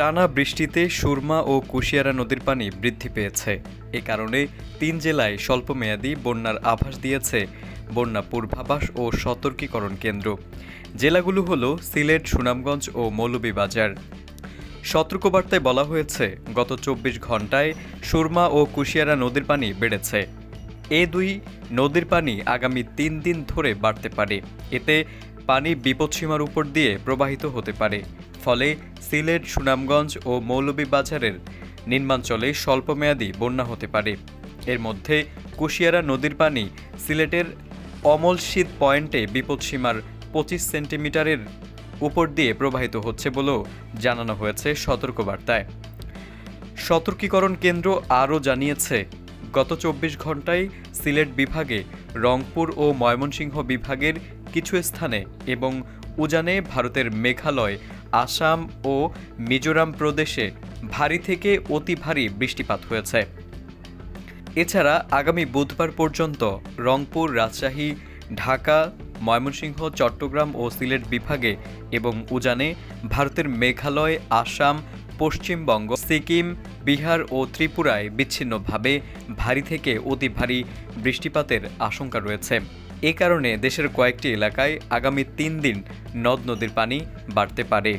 টানা বৃষ্টিতে সুরমা ও কুশিয়ারা নদীর পানি বৃদ্ধি পেয়েছে। এ কারণে তিন জেলায় স্বল্পমেয়াদী বন্যার আভাস দিয়েছে বন্যা পূর্বাভাস ও সতর্কীকরণ কেন্দ্র। জেলাগুলো হলো সিলেট, সুনামগঞ্জ ও মৌলভীবাজার। সতর্কবার্তায় বলা হয়েছে, গত চব্বিশ ঘন্টায় সুরমা ও কুশিয়ারা নদীর পানি বেড়েছে। এ দুই নদীর পানি আগামী তিন দিন ধরে বাড়তে পারে। এতে পানি বিপদসীমার উপর দিয়ে প্রবাহিত হতে পারে। ফলে সিলেট, সুনামগঞ্জ ও মৌলভীবাজারের নিম্নাঞ্চলে স্বল্পমেয়াদী বন্যা হতে পারে। এর মধ্যে কুশিয়ারা নদীর পানি সিলেটের অমলশীত পয়েন্টে বিপদসীমার পঁচিশ সেন্টিমিটারের উপর দিয়ে প্রবাহিত হচ্ছে বলেও জানানো হয়েছে সতর্কবার্তায়। সতর্কীকরণ কেন্দ্র আরও জানিয়েছে গত চব্বিশ ঘন্টায় সিলেট বিভাগে, রংপুর ও ময়মনসিংহ বিভাগের কিছু স্থানে এবং উজানে ভারতের মেঘালয়, আসাম ও মিজোরাম প্রদেশে ভারী থেকে অতি ভারী বৃষ্টিপাত হয়েছে। এছাড়া আগামী বুধবার পর্যন্ত রংপুর, রাজশাহী, ঢাকা, ময়মনসিংহ, চট্টগ্রাম ও সিলেট বিভাগে এবং উজানে ভারতের মেঘালয়, আসাম পশ্চিমবঙ্গ, সিকিম, বিহার ও ত্রিপুরায় বিচ্ছিন্নভাবে ভারী থেকে অতি ভারী বৃষ্টিপাতের আশঙ্কা রয়েছে। এ কারণে দেশের কয়েকটি এলাকায় আগামী তিন দিন নদ নদীর পানি বাড়তে পারে।